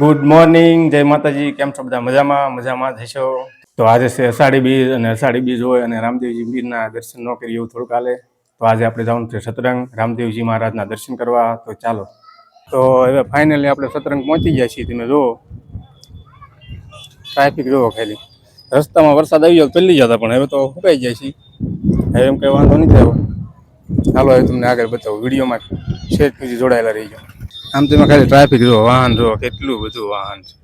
Good morning જય માતાજી, કેમ છો બધા? મજામાં? મજામાં થશો તો આજે છે અષાઢી બીજ અને અષાઢી બીજ હોય અને રામદેવજી બીજના દર્શન ન કરીએ એવું થોડુંક હાલે. તો આજે આપણે જવાનું છે સતરંગ. રામદેવજી મહારાજના દર્શન કરવા. તો ચાલો. તો હવે ફાઇનલી આપણે સતરંગ પહોંચી ગયા છીએ. તમે જુઓ. ટ્રાફિક જુઓ ખાલી. રસ્તામાં વરસાદ આવી ગયો પહેલી જતા પણ હવે તો સુકાઈ જાય છે હવે એમ કંઈ વાંધો નહીં થયો ચાલો હવે તમને આગળ બતાવું. વિડીયોમાં છેક સુધી જોડાયેલા રહી જાઓ આમ તમે ખાલી ટ્રાફિક જુઓ, વાહન જુઓ, કેટલું બધું વાહન છે.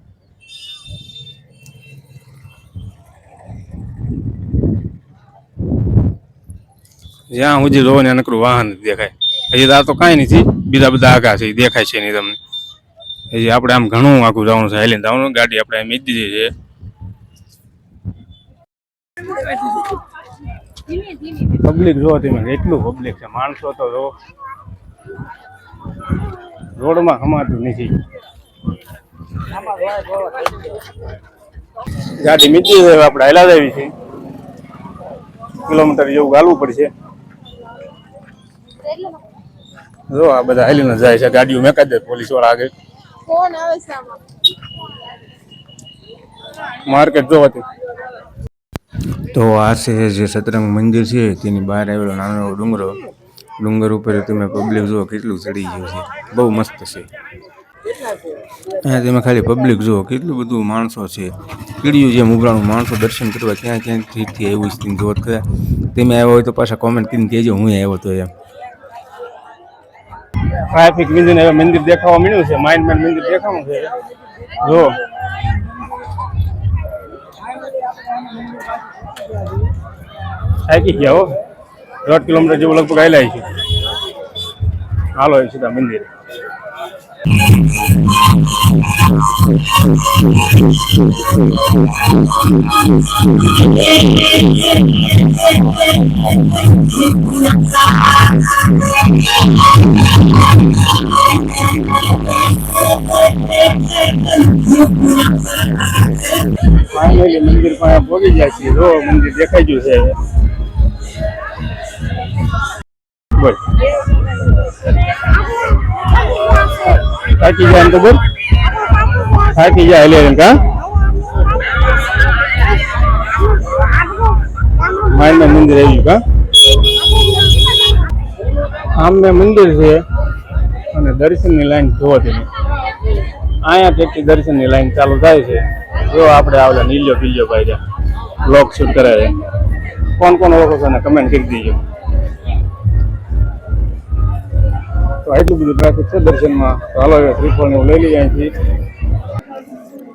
જ્યાં સુધી જોવો ને નકરું વાહન દેખાય. હજી તો આ તો કાંઈ નથી, બીજા બધા આગા છે દેખાય છે નહીં તમને. હજી આપણે આમ ઘણું આખું જવાનું છે, હાલીને જવાનું ગાડી આપણે એમ દીધી છે પબ્લિક જો તમે, એટલું પબ્લિક છે, માણસો તો જો રોડમાં હમાતું નથી. ગાડી મીઠી છે આપણે હાલા છે. કિલોમીટર જેવું ગાલવું પડશે. જો આ બધા હાલીને જાય છે ગાડીઓ મેકાઈ દે પોલીસવાળા આગળ. ફોન આવે છે માર્કેટ જોવાથી. તો આ છે જે સતરંગ મંદિર છે તેની બહાર આવેલો નાનો ડુંગરો. ડુંગર ઉપર તમે પબ્લિક જુઓ કેટલું ચડી ગયું છે. બહુ મસ્ત છે. અહીંયા તમે ખાલી પબ્લિક જુઓ કેટલું બધું માણસો છે. કીડીયું જેમ ઉભરાણું માણસો દર્શન કરવા ક્યાં ક્યાંથી આવ્યું છે જોત કર્યા તમે આવ્યા હોય તો પાછા કોમેન્ટ કરીને કહેજો, હું આવ્યો તો એમ. ટ્રાફિક વિઝન હવે મંદિર દેખાવા મળ્યું છે માઇન્ડ માઇન્ડ મંદિર દેખાવાનું છે. જો થાકી ગયા હો? દોઢ કિલોમીટર જેવું લગભગ આવેલા છે. હાલો, એ સીધા મંદિર. મંદિર પાસે પહોંચી જાય છે જો મંદિર દેખાઈ ગયું છે. બોલ થાકી જાય એમ તો બોલ. થાકી ગયા એટલે એમ કા? માઇન્ડ મંદિર આવ્યું કા? આમને મંદિર છે અને દર્શનની લાઈન જોવાતી નથી અહીંયા તેથી દર્શનની લાઈન ચાલુ થાય છે. જો આપણે આવેલા નીલ્યો પીલ્યો ભાઈ બ્લોક શૂટ કરે છે કોણ કોણ ઓળખો છો ને કમેન્ટ કરી દીજો. તો બધું ટ્રાફિક છે દર્શનમાં. તો હાલો હવે શ્રીફળ એવું લઈ લઈએ અહીંથી.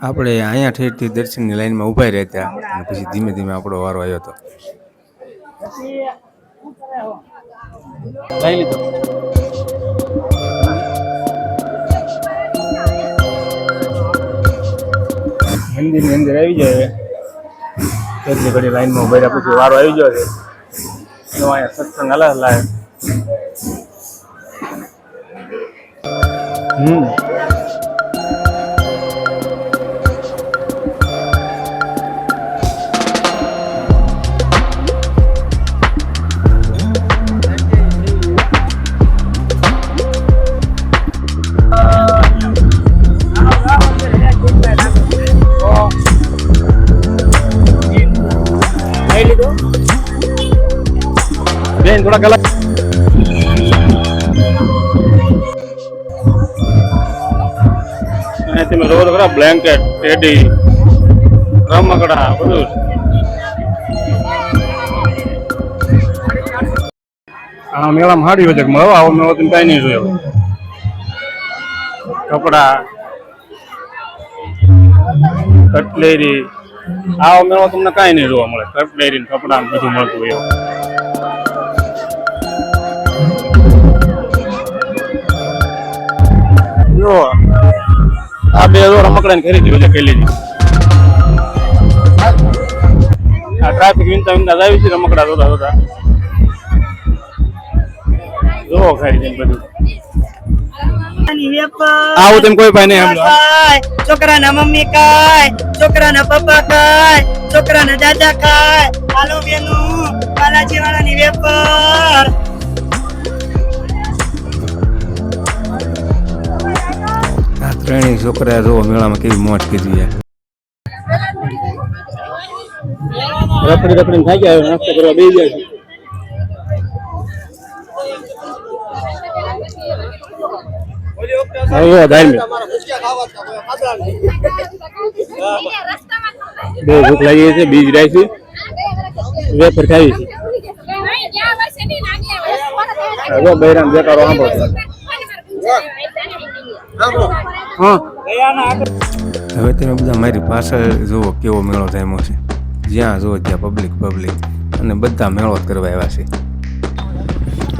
આપણે અહીંયા ઠેરથી દર્શનની લાઈનમાં ઊભા રહેતા અને પછી ધીમે ધીમે આપણો વારો આવ્યો હતો. લઈ લીધો. મંદિરની અંદર આવી જાય એટલી ઘડી લાઈનમાં ઊભા રહ્યા પછી વારો આવી ગયો છે. અહીંયા સત્સંગ અલગ હલાય હમ બેન થોડા કલાક અને તમે જોવો ખરા બ્લેન્કેટ ટેડી રમકડા, બધું આ મેળામાં હાડી હોય મળો આવો મેળો તમે કાંઈ નહીં જોયો કપડા, કટલેરી, આવો મેળો તમને કાંઈ નહીં જોવા મળે. કટલેરી ને કપડા ને મળતું હોય જો આ બે રમકડા ને ખરીદી એટલે કરી લીધી આ ટ્રાફિક વિનતા વિનતા આવી છે રમકડા જોતા જોતા. જો ખરીદી બધું. આવું તેમ કોઈ ભાઈ નહીં છોકરાના મમ્મી કાય છોકરાના પપ્પા કાય છોકરાના દાદા કાય હાલો બેનું બાલાજી વાળાની વેપર અહીં છોકરા જો મેળામાં કેવી મોજ કરી યાર રખડી રખડીને થાકી ગયા નાસ્તો કરવા બેસી જાય હવે ધાર્મિક. બહુ ભૂખ લાગી છે બીજ રાખી વેફર ખાવી છે. હવે બૈરામ બેકારો આંબો છે. હા હવે તમે બધા મારી પાછળ જુઓ કેવો મેળો થયો છે. જ્યાં જુઓ ત્યાં પબ્લિક પબ્લિક અને બધા મેળો કરવા આવ્યા છે.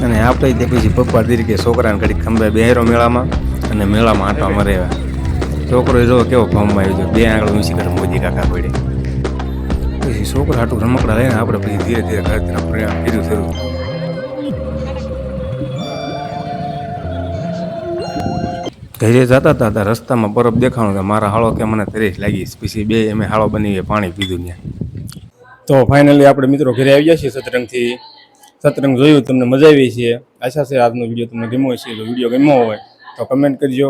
અને આપણે તે પછી પપ્પા તરીકે છોકરાને ઘડીક ખંભે બેહેરો મેળામાં અને મેળામાં આંટો મરે આવ્યા છોકરો જો કેવો ફોર્મમાં આવી ગયો બે આંગળ ઊંચી કરે મોજી કાકા પડે પછી છોકરા આટલું રમકડા લઈને આપણે પછી ધીરે ધીરે ઘર તરફ પ્રયાણ કર્યું. ઘરે જતા હતા ત્યાં રસ્તામાં બરફ દેખાણો કે મારા હાળો કે મને તરેસ લાગી. પછી બે અમે હાળો બની પાણી પીધું ત્યાં. તો ફાઇનલી આપણે મિત્રો ઘરે આવી ગયા છીએ સતરંગથી. સતરંગ જોયું, તમને મજા આવી છે આશા છે આજનો વીડિયો તમને ગમ્યો હશે તો વીડિયો ગમ્યો હોય તો કમેન્ટ કરજો.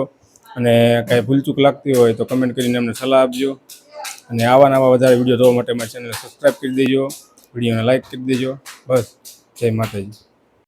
અને કાંઈ ભૂલચૂક લાગતી હોય તો કમેન્ટ કરીને અમને સલાહ આપજો. અને આવા નવા વધારે વીડિયો જોવા માટે મારી ચેનલ સબસ્ક્રાઈબ કરી દેજો. વિડીયોને લાઇક કરી દેજો. બસ, જય માતાજી.